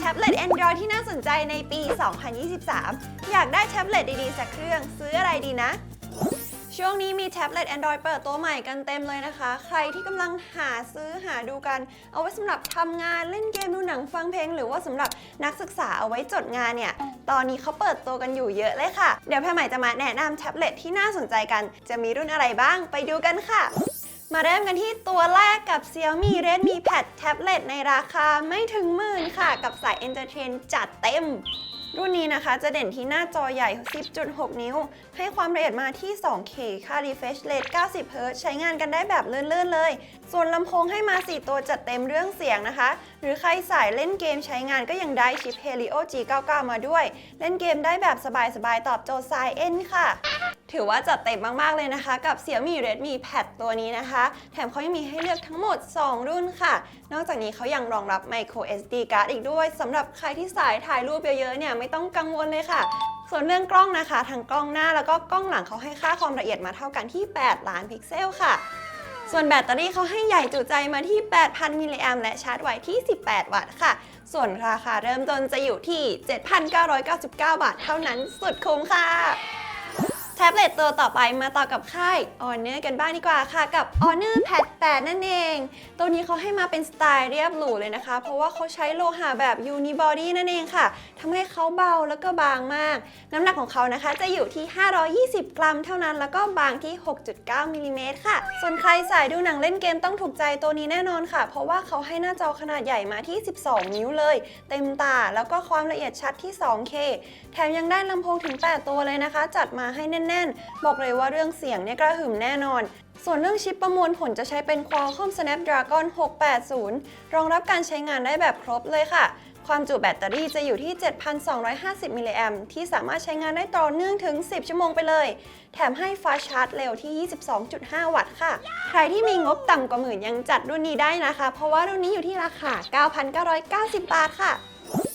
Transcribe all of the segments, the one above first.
แท็บเล็ต Android ที่น่าสนใจในปี 2023 อยากได้แท็บเล็ตดีๆ สักเครื่องซื้ออะไรดีนะ ช่วงนี้มีแท็บเล็ต Android เปิดตัวใหม่กันเต็มเลยนะคะ ใครที่กำลังหาซื้อหาดูกัน เอาไว้สำหรับทำงานเล่นเกมดูหนังฟังเพลง หรือว่าสำหรับนักศึกษาเอาไว้จดงานเนี่ย ตอนนี้เขาเปิดตัวกันอยู่เยอะเลยค่ะ เดี๋ยวแพรใหม่จะมาแนะนำแท็บเล็ตที่น่าสนใจกัน จะมีรุ่นอะไรบ้างไปดูกันค่ะ มาเริ่มกันที่ตัวแรกกับ Xiaomi Redmi Pad แท็บเล็ตในราคาไม่ถึงหมื่นค่ะ กับสาย Entertain จัดเต็ม รุ่นนี้นะคะจะเด่นที่หน้าจอใหญ่ 10.6 นิ้ว ให้ความละเอียดมาที่ 2K ค่า refresh rate 90 Hz ใช้งานกันได้แบบลื่นๆเลย ส่วนลำโพงให้มา 4 ตัวจัดเต็มเรื่องเสียงนะคะ หรือใครสายเล่นเกมใช้งานก็ยังได้ชิป Helio G99 มาด้วย เล่นเกมได้แบบสบายๆ ตอบโจทย์สายเอ็นค่ะ ถือว่าจัดเต็มมากๆเลยนะคะ กับ Xiaomi Redmi Pad ตัวนี้นะคะ แถมเขายังมีให้เลือกทั้งหมด 2 รุ่นค่ะ นอกจากนี้เขายังรองรับ Micro SD card อีกด้วยสำหรับใครที่สายถ่ายรูปเยอะๆเนี่ยไม่ต้องกังวลเลยค่ะส่วนเรื่องกล้องนะคะ ทั้งกล้องหน้าแล้วก็กล้องหลังเขาให้ค่าความละเอียดมาเท่ากันที่ 8 ล้านพิกเซลค่ะ ส่วนแบตเตอรี่เขาให้ใหญ่จุใจมาที่ 8,000 มิลลิแอมและชาร์จไว้ที่ 18 วัตต์ค่ะ ส่วนราคาเริ่มต้นจะอยู่ที่ 7,999 บาทเท่านั้นสุดคุ้มค่ะ แท็บเล็ตตัวต่อไปมาต่อกับค่าย Honor กันบ้างดีกว่าค่ะกับ Honor Pad 8 นั่นเอง ตัวนี้เขาให้มาเป็นสไตล์เรียบหรูเลยนะคะ เพราะว่าเขาใช้โลหะแบบ Unibody นั่นเองค่ะทำให้เขาเบาแล้วก็บางมาก น้ำหนักของเขานะคะ จะอยู่ที่ 520 กรัมเท่านั้น แล้วก็บางที่ 6.9มิลลิเมตรค่ะ ส่วนใครสายดูหนังเล่นเกมต้องถูกใจตัวนี้แน่นอนค่ะ เพราะว่าเขาให้หน้าจอขนาดใหญ่มาที่ 12 นิ้วเลย เต็มตาแล้วก็ความละเอียดชัดที่ 2K แถมยังได้ลำโพงถึง 8 ตัวเลยนะคะ จัดมาให้แน่นๆบอกเลยว่าเรื่องเสียงเนี่ยกระหึ่มแน่นอน ส่วนเรื่องชิปประมวลผลจะใช้เป็น Qualcomm Snapdragon 680 รองรับการใช้งานได้แบบครบเลยค่ะ ความจุแบตเตอรี่จะอยู่ที่ 7,250 มิลลิแอมที่สามารถใช้งานได้ต่อเนื่องถึง 10 ชั่วโมงไปเลย แถมให้ฟ้าชาร์จเร็วที่ 22.5 วัตต์ค่ะ ใครที่มีงบต่ำกว่าหมื่นยังจัดรุ่นนี้ได้นะคะ เพราะว่ารุ่นนี้อยู่ที่ราคา 9,990 บาทค่ะ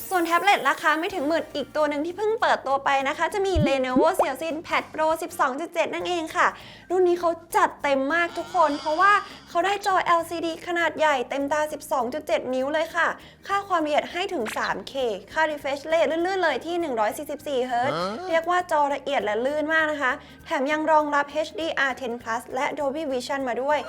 ส่วนแท็บเล็ตราคาไม่ถึงหมื่นอีกตัวหนึ่งที่เพิ่งเปิดตัวไปนะคะ จะมี Lenovo Xiaoxin Pad Pro 12.7 นั่นเองค่ะ รุ่นนี้เขาจัดเต็มมากทุกคน เพราะว่าเขาได้จอ LCD ขนาดใหญ่เต็มตา 12.7 นิ้วเลยค่ะ ค่าความละเอียดให้ถึง 3K ค่า refresh rate ลื่นๆเลยที่ 144 Hz เรียกว่าจอละเอียดและลื่นมากนะคะ แถมยังรองรับ HDR10 Plus และ Dolby Vision มาด้วย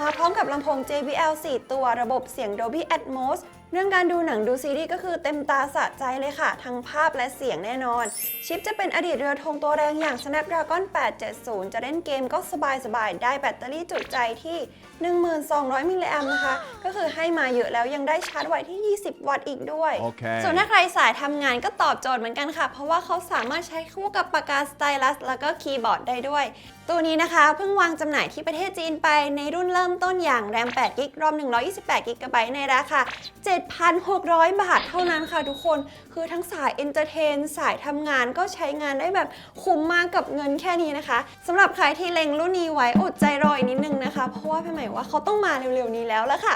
มาพร้อมกับลำโพง JBL 4 ตัวระบบเสียง Dolby Atmos เรื่องการดูหนังดูซีรีส์ก็คือเต็มตาสะใจเลยค่ะ ทั้งภาพและเสียงแน่นอน ชิปจะเป็นอดีตเรือธงตัวแรงอย่าง Snapdragon 870 จะเล่นเกมก็สบายๆได้แบตเตอรี่จุใจที่ 1200 มิลลิแอมนะคะ ก็คือให้มาเยอะแล้วยังได้ชาร์จไว้ที่ 20 วัตต์อีกด้วย Okay. ส่วนถ้าใครสายทำงานก็ตอบโจทย์เหมือนกันค่ะ เพราะว่าเขาสามารถใช้คู่กับปากกาสไตลัสแล้วก็คีย์บอร์ดได้ด้วย ตัวนี้นะคะเพิ่งวางจำหน่ายที่ประเทศจีนไปในรุ่นเริ่มต้นอย่างแรม8กิกรอม128กิกะไบต์ในราคา 7,600 บาทเท่านั้นค่ะทุกคน คือทั้งสายเอนเตอร์เทนสายทำงานก็ใช้งานได้แบบคุ้มมากกับเงินแค่นี้นะคะสำหรับใครที่เล็งรุ่นนี้ไว้อดใจรออีกนิดนึงนะคะ เพราะว่าพี่ใหม่ว่าเขาต้องมาเร็วๆนี้แล้วละค่ะ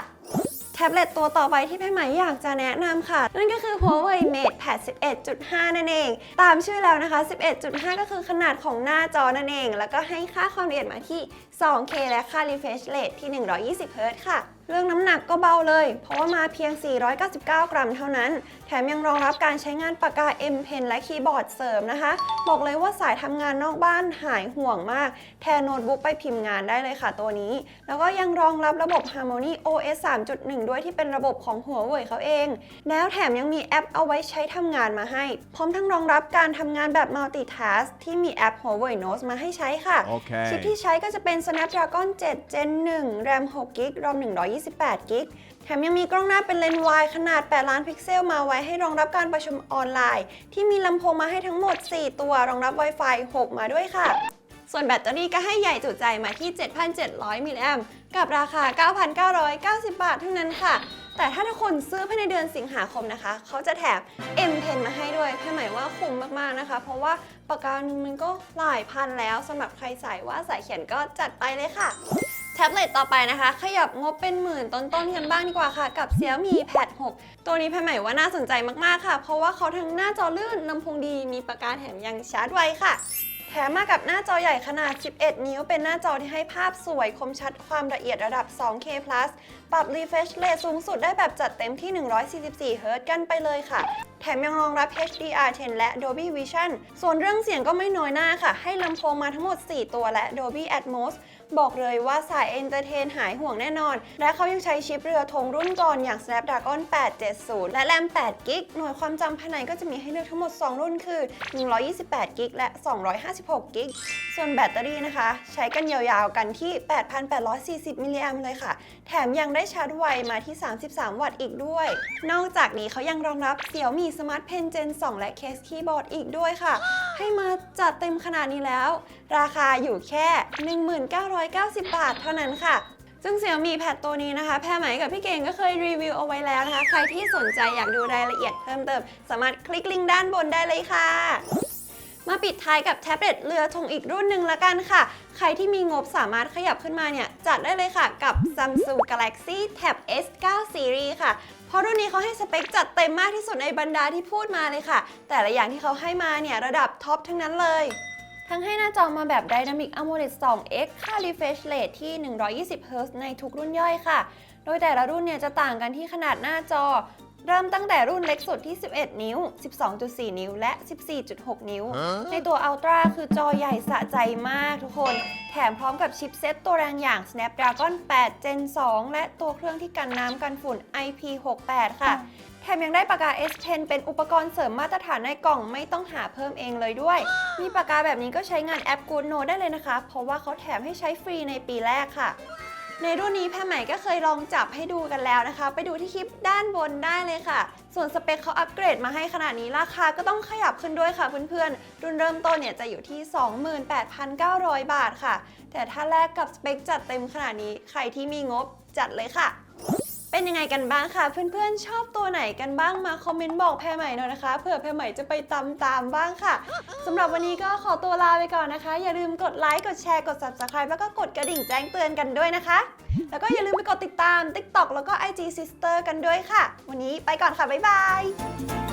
แท็บเล็ตตัวต่อไปที่พี่ใหม่อยากจะแนะนำค่ะ นั่นก็คือ Huawei Mate Pad 11.5 นั่นเอง ตามชื่อแล้วนะคะ 11.5 ก็คือขนาดของหน้าจอนั่นเอง แล้วก็ให้ค่าความละเอียดมาที่ 2K และค่า refresh rate ที่ 120 Hz ค่ะ เรื่องน้ำหนักก็เบาเลย เพราะว่ามาเพียง 499 กรัมเท่านั้น แถมยังรองรับการใช้งานปากกา M Pen และคีย์บอร์ดเสริมนะคะ บอกเลยว่าสายทำงานนอกบ้านหายห่วงมาก แทนโน้ตบุ๊กไปพิมพ์งานได้เลยค่ะตัวนี้ แล้วก็ยังรองรับระบบ Harmony OS 3.1 ด้วยที่เป็นระบบของหัวเว่ยเขาเอง แล้วแถมยังมีแอปเอาไว้ใช้ทำงานมาให้ พร้อมทั้งรองรับการทำงานแบบ multitask ที่มีแอป Huawei Notes มาให้ใช้ค่ะโอเคชิปที่ใช้ก็จะเป็น Snapdragon 7 Gen 1 RAM 6 g b ROM 128 g b แถมยังมีกล้องหน้าเป็นเลนส์วายขนาด 8 ล้านพิกเซลมาไว้ให้รองรับการประชุมออนไลน์ ที่มีลำโพงมาให้ทั้งหมด 4 ตัวรองรับ Wi-Fi 6 มาด้วยค่ะ ส่วนแบตเตอรี่ก็ให้ใหญ่จุใจมาที่ 7,700 มิลลิแอมกับราคา 9,990 บาทเท่านั้นค่ะ แต่ถ้าทุกคนซื้อภายในเดือนสิงหาคมนะคะ เขาจะแถม M Pen มาให้ด้วยพี่หมายว่าคุ้มมากๆนะคะ เพราะว่าปากกาหนึ่งมันก็หลายพันแล้วสำหรับใครสายว่าสายเขียนก็จัดไปเลยค่ะ แท็บเล็ตต่อไปนะคะ ขยับงบเป็นหมื่นต้นๆกันบ้างดีกว่าค่ะ กับ Xiaomi Pad 6 ตัวนี้พี่ใหม่ว่าน่าสนใจมากๆค่ะ เพราะว่าเขาทั้งหน้าจอลื่นลำโพงดีมีปากกาแถมยังชาร์จไวค่ะ แถมมากับหน้าจอใหญ่ขนาด 11 นิ้ว เป็นหน้าจอที่ให้ภาพสวยคมชัดความละเอียดระดับ 2K+ ปรับ refresh rate สูงสุดได้แบบจัดเต็มที่ 144 Hz กันไปเลยค่ะ แถมยังรองรับ HDR10 และ Dolby Vision ส่วนเรื่องเสียงก็ไม่น้อยหน้าค่ะ ให้ลำโพงมาทั้งหมด 4 ตัวและ Dolby Atmos บอกเลยว่าสายเอนเตอร์เทนหายห่วงแน่นอน และเขายังใช้ชิปเรือธงรุ่นก่อนอย่าง Snapdragon 870 และแรม8 g b หน่วยความจำภายในก็จะมีให้เลือกทั้งหมด 2 รุ่นคือ 128 g b และ 256 g b ส่วนแบตเตอรี่นะคะ ใช้กันยาวๆกันที่ 8,840 มิลลิแอมเลยค่ะ แถมยังได้ชาร์จไวมาที่ 33 วัตต์อีกด้วย นอกจากนี้เขายังรองรับ Xiaomi Smart Pen Gen 2 และเคสคีย์บอร์ดอีกด้วยค่ะ ให้มาจัดเต็มขนาดนี้แล้ว ราคาอยู่แค่ 1990 บาทเท่านั้นค่ะ ซึ่ง Xiaomi Pad ตัวนี้นะคะ แพรไหมกับพี่เก่งก็เคยรีวิวเอาไว้แล้วนะคะ ใครที่สนใจอยากดูรายละเอียดเพิ่มเติม สามารถคลิกลิงก์ด้านบนได้เลยค่ะ มาปิดท้ายกับแท็บเล็ตเรือธงอีกรุ่นหนึ่งละกันค่ะ ใครที่มีงบสามารถขยับขึ้นมาเนี่ย จัดได้เลยค่ะกับ Samsung Galaxy Tab S9 Series ค่ะ เพราะรุ่นนี้เขาให้สเปคจัดเต็มมากที่สุดในบรรดาที่พูดมาเลยค่ะ แต่ละอย่างที่เขาให้มาเนี่ยระดับท็อปทั้งนั้นเลยทั้งให้หน้าจอมาแบบ Dynamic AMOLED 2X ค่า refresh rate ที่ 120 Hz ในทุกรุ่นย่อยค่ะ โดยแต่ละรุ่นเนี่ยจะต่างกันที่ขนาดหน้าจอ เริ่มตั้งแต่รุ่นเล็กสุดที่ 11 นิ้ว 12.4 นิ้ว และ 14.6 นิ้ว ในตัว Ultra คือจอใหญ่สะใจมากทุกคน แถมพร้อมกับชิปเซ็ตตัวแรงอย่าง Snapdragon 8 Gen 2 และตัวเครื่องที่กันน้ำกันฝุ่น IP68 ค่ะ แถมยังได้ปากกา S Pen เป็นอุปกรณ์เสริมมาตรฐานในกล่องไม่ต้องหาเพิ่มเองเลยด้วย มีปากกาแบบนี้ก็ใช้งานแอป Good Note ได้เลยนะคะ เพราะว่าเขาแถมให้ใช้ฟรีในปีแรกค่ะ ในรุ่นนี้แพรใหม่ก็เคยลองจับให้ดูกันแล้วนะคะ ไปดูที่คลิปด้านบนได้เลยค่ะ ส่วนสเปคเขาอัปเกรดมาให้ขนาดนี้ราคาก็ต้องขยับขึ้นด้วยค่ะเพื่อนๆ รุ่นเริ่มต้นเนี่ยจะอยู่ที่ 28,900 บาทค่ะ แต่ถ้าแลกกับสเปคจัดเต็มขนาดนี้ใครที่มีงบจัดเลยค่ะ เป็นยังไงกันบ้างคะเพื่อนๆ ชอบตัวไหนกันบ้างมาคอมเมนต์บอกแพรใหม่หน่อยนะคะเผื่อแพรใหม่จะไปตามตามบ้างค่ะสำหรับวันนี้ก็ขอตัวลาไปก่อนนะคะ อย่าลืมกดไลค์กดแชร์กด subscribe แล้วก็กดกระดิ่งแจ้งเตือนกันด้วยนะคะ แล้วก็อย่าลืมไปกดติดตาม TikTok แล้วก็ IG Sister กันด้วยค่ะ วันนี้ไปก่อนค่ะบ๊ายบาย